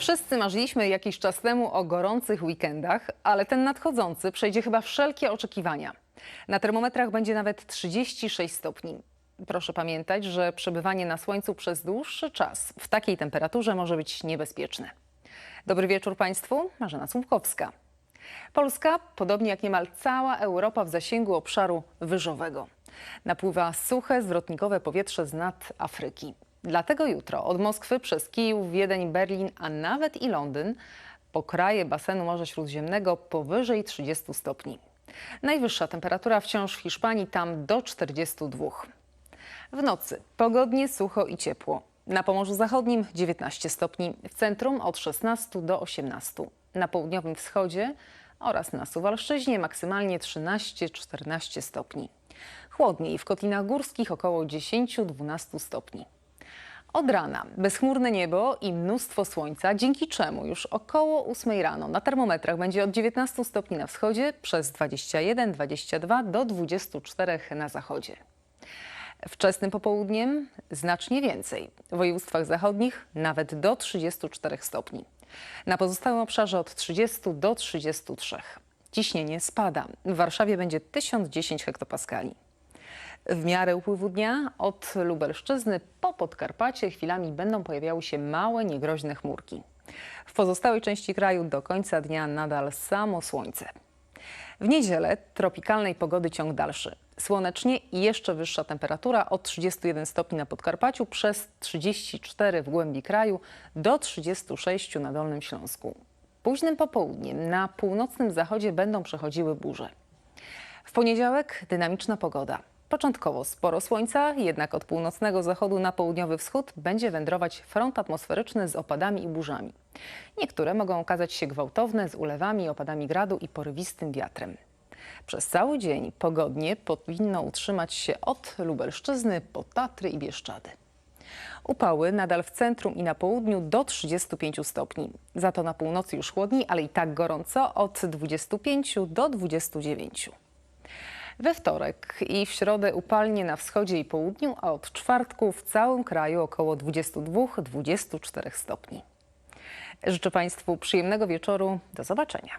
Wszyscy marzyliśmy jakiś czas temu o gorących weekendach, ale ten nadchodzący przejdzie chyba wszelkie oczekiwania. Na termometrach będzie nawet 36 stopni. Proszę pamiętać, że przebywanie na słońcu przez dłuższy czas w takiej temperaturze może być niebezpieczne. Dobry wieczór Państwu, Marzena Słupkowska. Polska, podobnie jak niemal cała Europa, w zasięgu obszaru wyżowego. Napływa suche, zwrotnikowe powietrze z nad Afryki. Dlatego jutro od Moskwy przez Kijów, Wiedeń, Berlin, a nawet i Londyn po kraje basenu Morza Śródziemnego powyżej 30 stopni. Najwyższa temperatura wciąż w Hiszpanii, tam do 42. W nocy pogodnie, sucho i ciepło. Na Pomorzu Zachodnim 19 stopni, w centrum od 16 do 18. Na południowym wschodzie oraz na Suwalszczyźnie maksymalnie 13-14 stopni. Chłodniej w Kotlinach Górskich około 10-12 stopni. Od rana bezchmurne niebo i mnóstwo słońca, dzięki czemu już około 8 rano na termometrach będzie od 19 stopni na wschodzie, przez 21-22 do 24 na zachodzie. Wczesnym popołudniem znacznie więcej. W województwach zachodnich nawet do 34 stopni. Na pozostałym obszarze od 30 do 33. Ciśnienie spada. W Warszawie będzie 1010 hektopaskali. W miarę upływu dnia od Lubelszczyzny po Podkarpacie chwilami będą pojawiały się małe, niegroźne chmurki. W pozostałej części kraju do końca dnia nadal samo słońce. W niedzielę tropikalnej pogody ciąg dalszy. Słonecznie i jeszcze wyższa temperatura od 31 stopni na Podkarpaciu przez 34 w głębi kraju do 36 na Dolnym Śląsku. Późnym popołudniem na północnym zachodzie będą przechodziły burze. W poniedziałek dynamiczna pogoda. Początkowo sporo słońca, jednak od północnego zachodu na południowy wschód będzie wędrować front atmosferyczny z opadami i burzami. Niektóre mogą okazać się gwałtowne z ulewami, opadami gradu i porywistym wiatrem. Przez cały dzień pogodnie powinno utrzymać się od Lubelszczyzny po Tatry i Bieszczady. Upały nadal w centrum i na południu do 35 stopni. Za to na północy już chłodniej, ale i tak gorąco od 25 do 29. We wtorek i w środę upalnie na wschodzie i południu, a od czwartku w całym kraju około 22-24 stopni. Życzę Państwu przyjemnego wieczoru. Do zobaczenia.